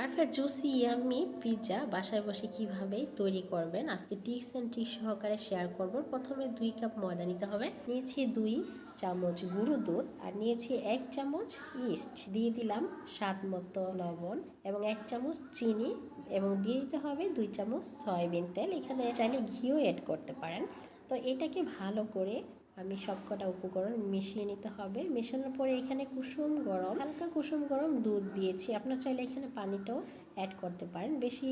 Perfect, juicy yummy pizza বাসায় বসে কীভাবে তৈরি করবেন? আজকে টিপস অ্যান্ড ট্রিক্স সহকারে শেয়ার করব। প্রথমে দুই কাপ ময়দা নিতে হবে। নিয়েছি দুই চামচ গুঁড়ো দুধ আর নিয়েছি এক চামচ ইস্ট। দিয়ে দিলাম স্বাদ মতো লবণ এবং এক চামচ চিনি এবং দিয়ে দিতে হবে দুই চামচ সয়াবিন তেল। এখানে চাইলে ঘিও অ্যাড করতে পারেন। তো এটাকে ভালো করে আমি সবকটা উপকরণ মিশিয়ে নিতে হবে। মেশানোর পরে এখানে কুসুম গরম, হালকা কুসুম গরম দুধ দিয়েছি। আপনার চাইলে এখানে পানিটাও অ্যাড করতে পারেন। বেশি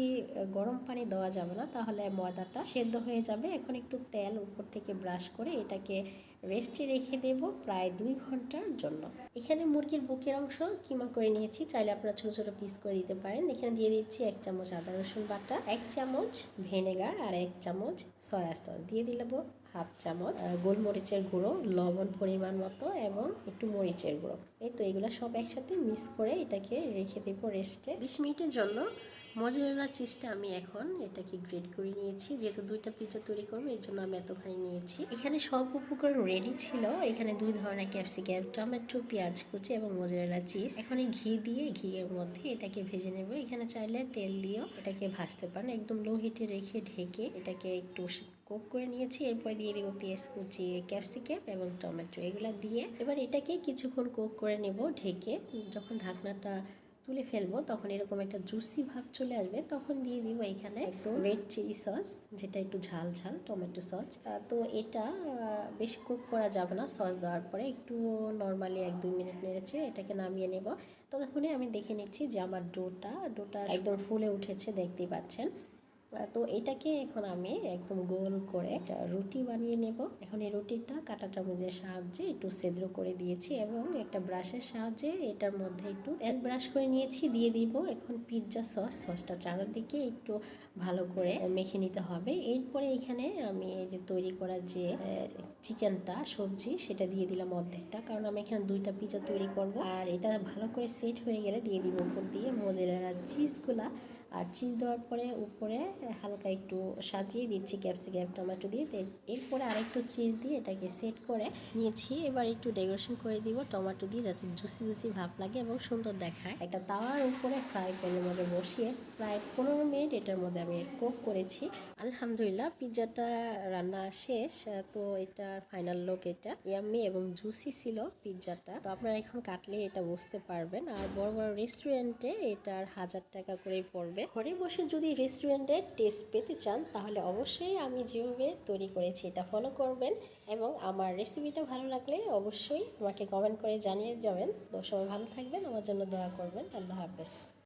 গরম পানি দেওয়া যাবে না, তাহলে ময়দাটা সেদ্ধ হয়ে যাবে। এখন একটু তেল উপর থেকে ব্রাশ করে এটাকে রেস্টে রেখে দেব প্রায় দুই ঘণ্টার জন্য। এখানে মুরগির বুকের অংশ কিমা করে নিয়েছি। চাইলে আপনারা ছোট ছোট পিস করে দিতে পারেন। এখানে দিয়ে দিচ্ছি এক চামচ আদা রসুন বাটা, এক চামচ ভিনেগার আর এক চামচ সয়া সস দিয়ে দিলাম হাফ চামচ গোলমরিচের গুঁড়ো, লবণ পরিমাণ মতো এবং একটু মরিচের গুঁড়ো। এই তো এগুলো সব একসাথে মিক্স করে এটাকে রেখে দেবো রেস্টে বিশ মিনিটের জন্য মজুরেলা চিজটা আমি এখন এটাকে গ্রেড করে নিয়েছি। যেহেতু দুইটা পিৎজা তৈরি করব, এর জন্য আমি এতখানি নিয়েছি। এখানে সব উপকরণ রেডি ছিল। এখানে দুই ধরনের ক্যাপসিকাম টমেটো, পেঁয়াজ কুচি এবং মজুরেলা চিজ এখন এই ঘি দিয়ে ঘিয়ের মধ্যে এটাকে ভেজে নেব। এখানে চাইলে তেল দিয়েও এটাকে ভাজতে পারেন। একদম লো হিটে রেখে ঢেকে এটাকে একটু কুক করে নিয়েছি। এরপর দিয়ে দিব পেঁয়াজ কুচি ক্যাপসিকাম এবং টমেটো। এগুলা দিয়ে এবার এটাকে কিছুক্ষণ কুক করে নেব ঢেকে। যখন ঢাকনাটা তুলে ফেলব তখন এরকম একটা জুসি ভাব চলে আসবে তখন দিয়ে দিব এখানে একটু রেড চিলি সস যেটা একটু ঝাল ঝাল টমেটো সস তো এটা বেশি কুক করা যাবে না সস দেওয়ার পরে একটু নর্মালি এক দুই মিনিট নেড়েছে এটাকে নামিয়ে নেব। ততক্ষণে আমি দেখে নিচ্ছি যে আমার ডোটা ডোটা একদম। ফুলে উঠেছে দেখতেই পাচ্ছেন। তো এটাকে এখন আমি একদম গোল করে একটা রুটি বানিয়ে নেব। এখন এই রুটিটা কাটা চামচের সাহায্যে একটু সেদ্র করে দিয়েছি এবং একটা ব্রাশের সাহায্যে এটার মধ্যে একটু তেল ব্রাশ করে নিয়েছি। দিয়ে দিব এখন পিৎজা সস। সসটা চারদিকে একটু ভালো করে মেখে নিতে হবে। এরপরে এখানে আমি এই যে তৈরি করা যে চিকেনটা, সবজি, সেটা দিয়ে দিলাম অর্ধেকটা। কারণ আমি এখানে দুইটা পিৎজা তৈরি করব। আর এটা ভালো করে সেট হয়ে গেলে দিয়ে দিব উপর দিয়ে মজেরারা চিজগুলা। আর চিজ দেওয়ার পরে উপরে হালকা একটু সাজিয়ে দিচ্ছি ক্যাপসিকাম টমেটো দিয়ে। এরপরে আরেকটু চিজ দিয়ে এটাকে সেট করে নিয়েছি। এবার একটু ডেকোরেশন করে দিব টমেটো দিয়ে যাতে জুসি জুসি ভাব লাগে এবং সুন্দর দেখায়। একটা তাওয়ার উপরে ফ্রাই প্যানের মধ্যে বসিয়ে। প্রায় পনেরো মিনিট এটার মধ্যে আমি কুক করেছি। আলহামদুলিল্লাহ পিৎজাটা রান্না শেষ। তো এটার ফাইনাল লোক এটা। ইয়াম্মি এবং জুসি ছিল পিৎজাটা তো আপনারা এখন কাটলে এটা বুঝতে পারবেন। আর বড় বড় রেস্টুরেন্টে এটার হাজার টাকা করে পড়বে। ঘরে বসে যদি রেস্টুরেন্টের টেস্ট পেতে চান, তাহলে অবশ্যই আমি যেভাবে তৈরি করেছি এটা ফলো করবেন এবং আমার রেসিপিটা ভালো লাগলে অবশ্যই আমাকে কমেন্ট করে জানিয়ে যাবেন। তো সবাই ভালো থাকবেন, আমার জন্য দোয়া করবেন। আল্লাহ হাফেজ।